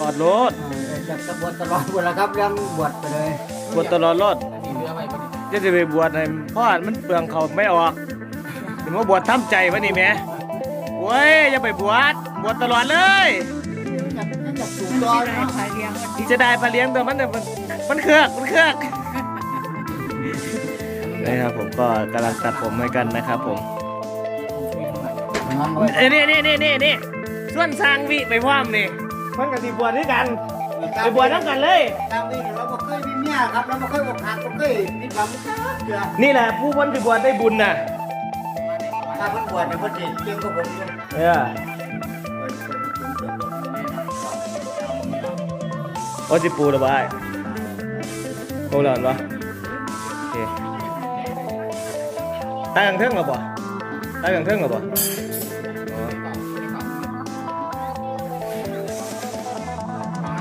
ถอดรถจะจะบวชตลอดบวชแล้วครับเรื่องบวชไปเลยบวชตลอดรถอันนี้เรือไปปะเนี่จะจะไปบวชให้พ่อมันเปลืองเขาไม่ออกถึงว่าบวชทำใจวะนี่แม่โว้ยอย่าไปบวชบวชตลอดเลยจะจะสูงตัวนะที่จะได้ปลาเลี้ยงแต่มันมันมันเครือกมันเครือกนะครับผมก็กำลังตัดผมให้กันนะครับผมเอ้ยนี่นี่นี่นี่นี่ส่วนสร้างวิไปพร้อมนี่ มันกับที่บวชด้วยกันไปบวชทั้งกันเลยทางนี้เราไม่เคยมีเมียครับเราไม่เคยอกหักเราเคยมีความเชื่อนี่แหละผู้คนที่บวชได้บุญน่ะถ้าเพิ่นบวชเนี่ยเพิ่นสิเก่งกว่าผมอยู่เออโอ้จิปูระบายโคแล้วเห็นปะโอเคตายกังเทิงหรอปะตายกังเทิงหรอปะ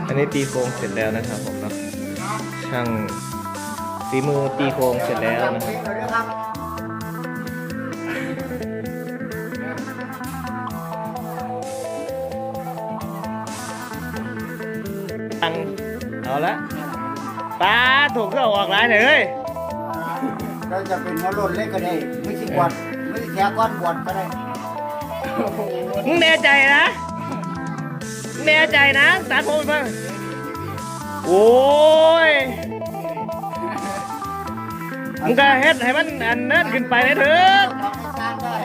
อันนี้ตีโครงเสร็จแล้วนะครับผมเนาะช่างฝีมือตีโครงเสร็จแล้วนะครับครับตังเอาละปลาถูกก็เอาออกหลายเลยเฮ้ยเราจะเป็นหัวโล้นเล็กก็ได้ไม่ใช่บวชไม่ใช่แค่ก้อนบวชก็ได้มึงแน่ใจนะมึง แน่ใจนะตัดผมไปบ้างโอ้ยมึงก็เฮ็ดให้มันอันนั้นขึ้นไปเลยเถอะทางได้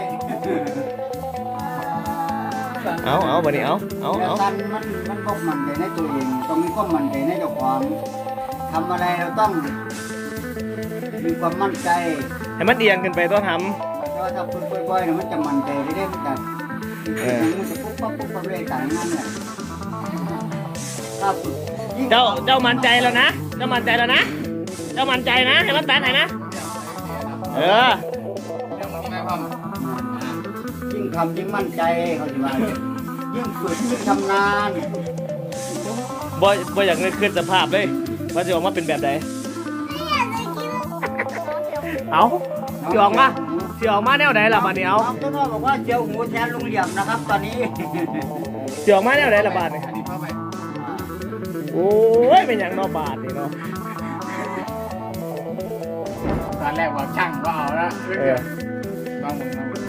เอาเอาบัดนี้เอาเอาแต่เอาการมันมันก็มันใจในตัวเองต้องมีความมั่นใจในเจ้าของทำอะไรเราต้องมีความมั่นใจให้มันเอียงขึ้นไปตัวทเพราะว่าถ้าฝึกบ่อยๆเนี่ยมันจะมั่นใจเรื่อยๆมันจะเออ มันจะปุ๊บปั๊บปุ๊บปั๊บเรื่อยๆต่างนั้นแหละถ้าฝึกยิ่งำเจ้าเจ้ามั่นใจแล้วนะ เจ้ามั่นใจแล้วนะ เจ้ามั่นใจนะให้มันตัดให้นะ เออใช่ไหมพ่อยิ่งทำยิ่งมั่นใจเขาจะว่ายิ่งฝึกยิ่งทำนานบ่บ่อยากนึกขึ้นสภาพเลยว่าจะออกมาเป็นแบบใดเอาสิออกมาสิออกมาแนวใดล่ะบัดนี้เอาน้องต้นอ้อบอกว่าเจียวหูแทนลุงเหลี่ยมนะครับ ตอนนี้สิออกมาแนวใดล่ะบาดนี้อันนี้พ่อไป โอ้ยเป็นอย่างเนอบาทนี่เนาะตอนแรกว่าช่างว่าเอาละเออลองมึงลองมึง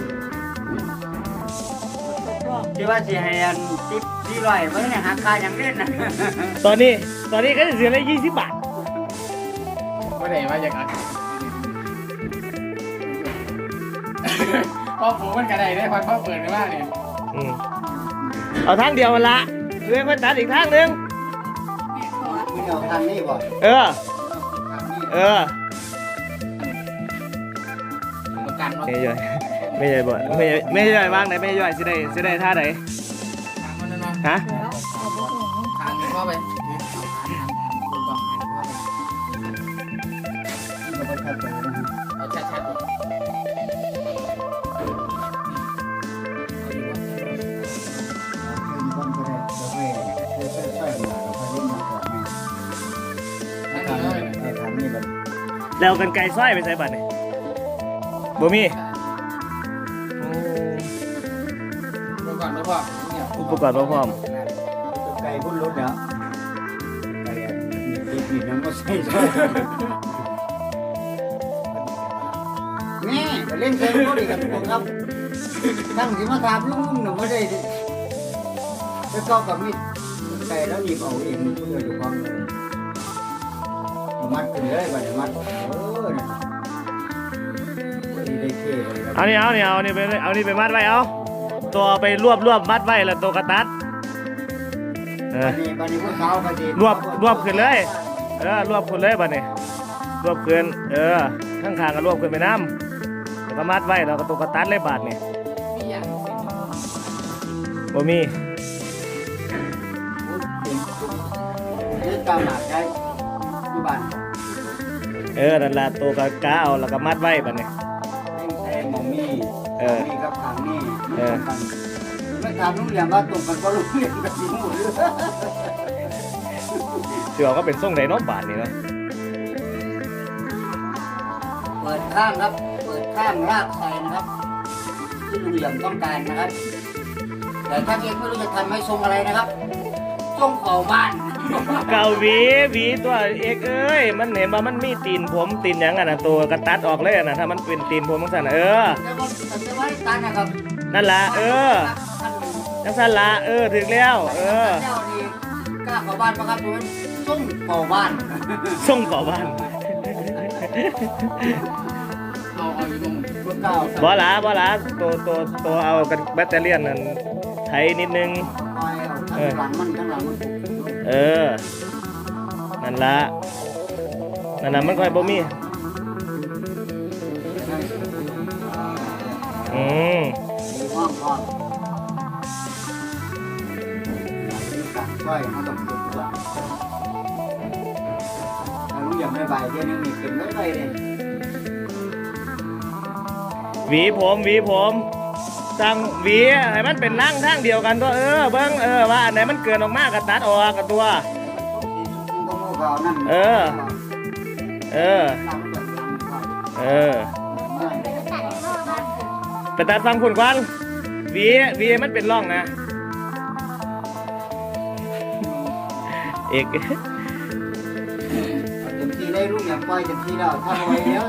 ที่ว่าสิให้อันติปสี่ร้อยไว้ในหาคาอย่างเล่นนะตอนนี้ตอนนี้ก็จะเสียได้ยี่สิบบาทไม่ได้ว่าอย่างนั้นพ่อผูมันกระไดได้พอพ่อเปิดเลยว่าเนี่ยอืมเอาทางเดียวมันละเรื่องมันตัดอีกทางหนึง มึงเอาทางนี้บ่เออ ทางนี้เออประกันว่าไม่ย่อยไม่ย่อยบ่ไม่ย่อยไม่ย่อยว่างไหนไม่ย่อยสิได้สิได้ท่าไหนทางมันนั่นเนาะฮะทางนี้พ่อไปเรา แล้วกันไก่สร้อยไปใส่บัตรนี่บ่มีโอ้เมื่อก่อนไม่พ่อเนี่ยอุปกรณ์บ่พร้อมไก่พุ่นรถแล้วไก่อะมีปีกน้ำก็ใส่ใส่นี่ไปเล่นเกมก็ดีกันทุกคนครับตั้งที่มาถามลุงหนูไม่ได้ไปก็กับมีดไก่แล้วหยิบเอาเองเพื่ออยู่ความเลยเอา มัดขึ้นเลยบัดนี้มัดเออนะวันนี้ได้เท่เลยครับเอานี่เอานี่เอานี่ไปเอานี่ไปมัดไว้เอาตัวไปรวบรวบมัดไว้แล้วตัวกระตัดเออบัดนี้บัดนี้พวกเขาก็สิรวบรวบขึ้นเลย เออรวบขึ้นเลยบัดนี้รวบขึ้นเออข้างๆก็รวบขึ้นไปน้ำแล้วก็มัดไว้แล้วก็ตัวกระตัดเลยบาดนี่มีอย่างสิบ่มีเล่นตามหลักได้ที่ บ้านเออนั่นละตัวกระกาเอาแล้วก็มัดไว้บัดนี้เล่นแต่มองนี่เออนี่กับทางนี่เออไม่ถามลุงเหลี่ยมว่าตรงกันก็ลุงเหลี่ยมกับสีหมูหรือเสือก็เป็นส่งไดโนบาดนี่เนาะเปิดข้างครับ เปิดข้างรากใส่นะครับที่ลุงเหลี่ยมต้องการนะครับแต่ถ้าเองไม่รู้จะทำให้ทรงอะไรนะครับ ส่งเฝ้าบ้านเกาหวีหวีตัวเอกเอ้ยมันเห็นว่ามันมีตีนผมตีนหยังอะนะตัวกระตัดออกเลยอะนะถ้ามันเป็นตีนผมมันสั่นน่ะเออ แต่ว่าแต่ว่าตานะครับนั่นละเออจังสั่นละเออถึงแล้ว เออเจ้านี่กล้าเข้าบ้านปะครับมันส่งเฝ้าบ้านส่งเขอบ้านเอาเอาอยู่ตรงบ่กล้าบ่ละบ่ละตัวตัวตัวเอากันแบตเตอรี่ยนนั่นไถนิดนึง คอยเอหลังมันข้างหลังมันปลุกเออ นั่นละนั่นละมันค่อยบ่มีอืมมีห้องห้องช่วยเขาต้องปลุกตัวถ้ารู้อย่างไม่ใบเดี๋ยวนี้มีเป็นไม่ใบเลย หวีผมหวีผม สั่งหวีให้มันเป็นนั่งทางเดียวกันตัวเออเบิ่งเออว่าอันไหนมันเกินออกมากก็ตัดออกกับตัว เออ เออ เออไปตัดฟังคุณควันหวีหวีมันเป็นร่องนะ เอกเต็มที่ได้รู้อย่างปล่อยเต็มที่แล้วถ้าปล่อยแล้ว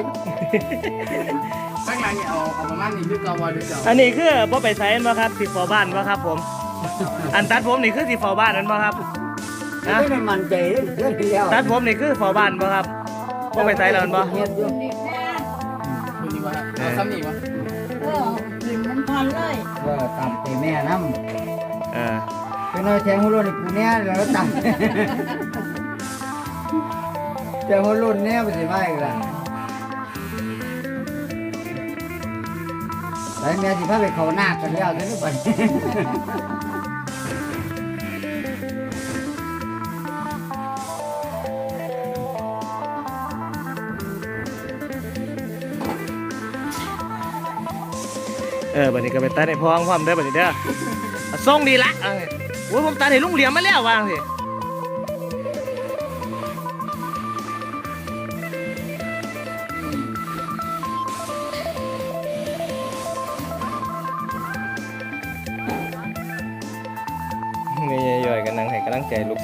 ข้างหลังเนี่ยเอาเอาประมาณนี้คือเกาบอลหรือเก่าอันนี้คือบ่ไปใช้บ่ครับสิฟอบ้านบ่ครับผม อันตัดผมนี่คือสิฟอบ้านนั่นบ่ครับไม่ได้มันใจเรื่องที่แล้วตัดผมนี่คือฟอบ้านบ่ครับบ่ไปใช้แล้วมันบ่เฮ็ดอยู่ดูดีกว่าเอาซ้ำนี่วะเออกินมันพอนเลยว่าตามแต่แม่น้เออำเป็นน้อยแทงหัวรุ่นกูเนี้ยแล้วตามแทงหัวรุ่นเนี้ยไปสิมาอีกละ แต่แม่สิพาไปเขาหน้ากันแล้วเดี๋ยวนี้ไปเออบัดนี้ก็ไปตัดให้พ้องพร้อมเด้อบัดนี้เด้อเอาส่งดีละเอาสิโอ้ยผมตัดให้ลุงเหลี่ยมมาแล้ววางสิ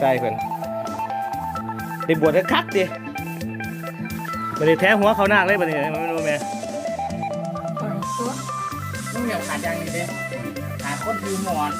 ใจลูกชายเพิ่นได้บวชให้คักดิบัดนี้แท้หัวเขานาคเลยบัดนี้มันไม่รู้แม่คนตัวต้องเหนียวขาดยางนี่เด้ขาดคนคือหมอน